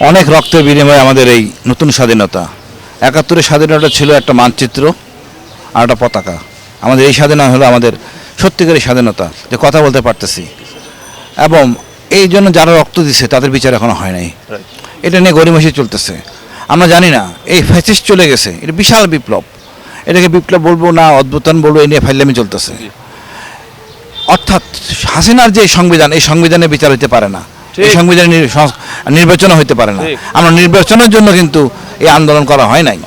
অনেক রক্তের বিনিময়ে আমাদের এই নতুন স্বাধীনতা। একাত্তরের স্বাধীনতা ছিল একটা মানচিত্র আর একটা পতাকা। আমাদের এই স্বাধীনতা হলো আমাদের সত্যিকারের স্বাধীনতা যে কথা বলতে পারতেছি। এবং এই জন্য যারা রক্ত দিছে তাদের বিচার এখনও হয় নাই। এটা নিয়ে গরিমাসি চলতেছে। আমরা জানি না এই ফ্যাসিস্ট চলে গেছে। এটা বিশাল বিপ্লব। এটাকে বিপ্লব বলব না অদ্ভুতান বলব এই নিয়ে ফাইলামি চলতেছে। অর্থাৎ হাসিনার যে সংবিধান এই সংবিধানে বিচার হতে পারে না। এই ঠিক। সংবিধানে নির- সংস- নির্বাচনও হতে পারে না। আমরা নির্বাচনের জন্য কিন্তু এই আন্দোলন করা হয় নাই।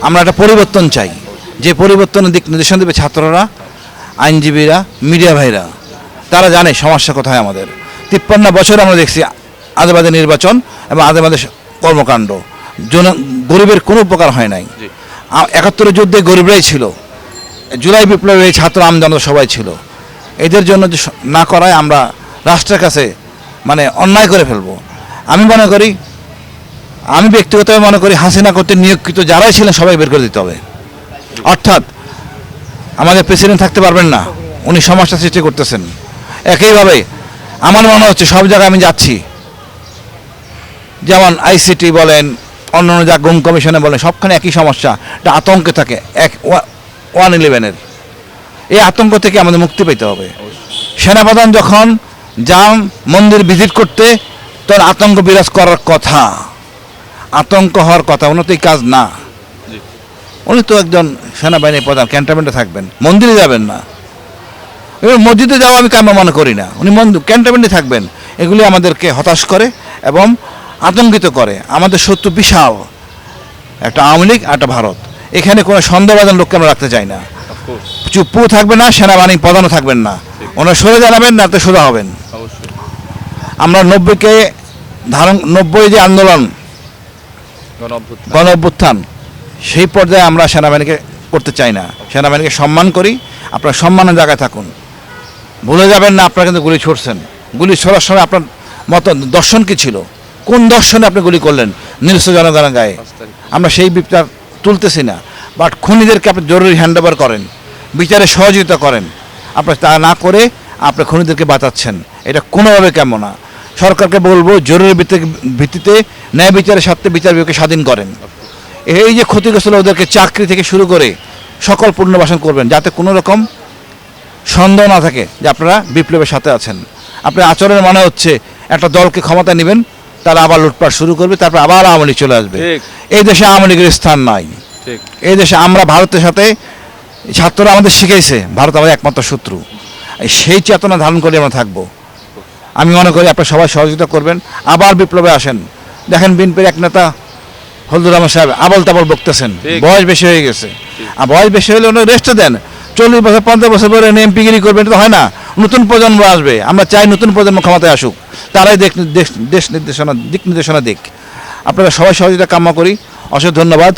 আমরা একটা পরিবর্তন চাই। যে পরিবর্তনের দিক নির্দেশন দেবে ছাত্ররা আইনজীবীরা মিডিয়া ভাইরা তারা জানে সমস্যা কোথায় আমাদের। তিপ্পান্ন বছর আমরা দেখছি আদেবাদে নির্বাচন এবং আদেবাদে কর্মকাণ্ড। জন গরিবের কোনো উপকার হয় নাই। একাত্তরের যুদ্ধে গরিবরাই ছিল। জুলাই বিপ্লবে এই ছাত্র আমজনতা সবাই ছিল। এদের জন্য না করায় আমরা রাষ্ট্রের কাছে মানে অন্যায় করে ফেলব। আমি মনে করি, আমি ব্যক্তিগতভাবে মনে করি হাসিনা করতে নিয়োগকৃত যারাই ছিলেন সবাই বের করে দিতে হবে। অর্থাৎ আমাদের প্রেসিডেন্ট থাকতে পারবেন না, উনি সমস্যা সৃষ্টি করতেছেন। একইভাবে আমার মনে হচ্ছে সব জায়গায় আমি যাচ্ছি। যেমন আইসিটি বলেন অন্যান্য যা গুম কমিশনে বলেন, সবখানে একই সমস্যা এটা আতঙ্কে থাকে, এক ওয়ান ইলেভেনের। এই আতঙ্ক থেকে আমাদের মুক্তি পেতে হবে। সেনাপ্রধান যখন যান মন্দির ভিজিট করতে তখন আতঙ্ক বিরাজ করার কথা। আতঙ্ক হওয়ার কথা উনি তো এই কাজ না। উনি তো একজন সেনাবাহিনীর প্রধান ক্যান্টনমেন্টে থাকবেন মন্দিরে যাবেন না। এবার মসজিদে যাওয়া আমি কেন মনে করি না। উনি মন্দির ক্যান্টনমেন্টে থাকবেন এগুলি আমাদেরকে হতাশ করে এবং আতঙ্কিত করে। আমাদের শত্রু বিশাল একটা আওয়ামী লীগ একটা ভারত। এখানে কোনো সন্দেহবাদন লোককে আমরা রাখতে চাই না। অফকোর্স চুপ্পু থাকবে না সেনাবাহিনী প্রধানও থাকবেন না। ওনারা সরে জানাবেন না তো সোজা হবেন। আমরা নব্বইকে ধারণ নব্বই যে আন্দোলন গণ অভ্যুত্থান সেই পর্যায়ে আমরা সেনাবাহিনীকে করতে চাই না। সেনাবাহিনীকে সম্মান করি আপনার সম্মানের জায়গায় থাকুন। ভুলে যাবেন না আপনারা কিন্তু গুলি ছুটছেন গুলি ছোড়ার সময় আপনার মত দর্শন কি ছিল? কোন দর্শনে আপনি গুলি করলেন? নিরস্ত জনগণের গায়ে। আমরা সেই বিচার তুলতেছি না। বাট খুনিদেরকে আপনি জরুরি হ্যান্ড ওভার করেন বিচারে সহযোগিতা করেন। আপনি তা না করে আপনি খুনিদেরকে বাঁচাচ্ছেন। এটা কোনোভাবে কেমন না। সরকারকে বলব জরুরি ভিত্তি- ভিত্তিতে ন্যায় বিচারের স্বার্থে বিচার বিভাগকে স্বাধীন করেন। এই যে ক্ষতিগ্রস্ত ওদেরকে চাকরি থেকে শুরু করে সকল পুনর্বাসন করবেন যাতে কোনো রকম সন্দেহ না থাকে যে আপনারা বিপ্লবের সাথে আছেন। আপনার আচরণের মনে হচ্ছে একটা দলকে ক্ষমতা নেবেন তারা আবার লুটপাট শুরু করবে তারপর আবার আওয়ামী লীগ চলে আসবে। এই দেশে আওয়ামী লীগের স্থান নাই। এই দেশে আমরা ভারতের সাথে ছাত্ররা আমাদের শিখেছে ভারত আমাদের একমাত্র শত্রু। সেই চেতনা ধারণ করে আমরা থাকব। আমি মনে করি আপনারা সবাই সহযোগিতা করবেন। আবার বিপ্লবে আসেন। দেখেন বিএনপির এক নেতা হলদুর রহমান সাহেব আবল তাবল বকতেছেন বয়স বেশি হয়ে গেছে। আর বয়স বেশি হলে ওনার রেস্ট দেন। চল্লিশ বছর পঞ্চাশ বছর পরে এমপিগিরি করবেন এটা তো হয় না। নতুন প্রজন্ম আসবে। আমরা চাই নতুন প্রজন্ম ক্ষমতায় আসুক। তারাই দেশ দেশ দেশ নির্দেশনা দিক নির্দেশনা দিক। আপনারা সবাই সহযোগিতা কামনা করি। অশেষ ধন্যবাদ।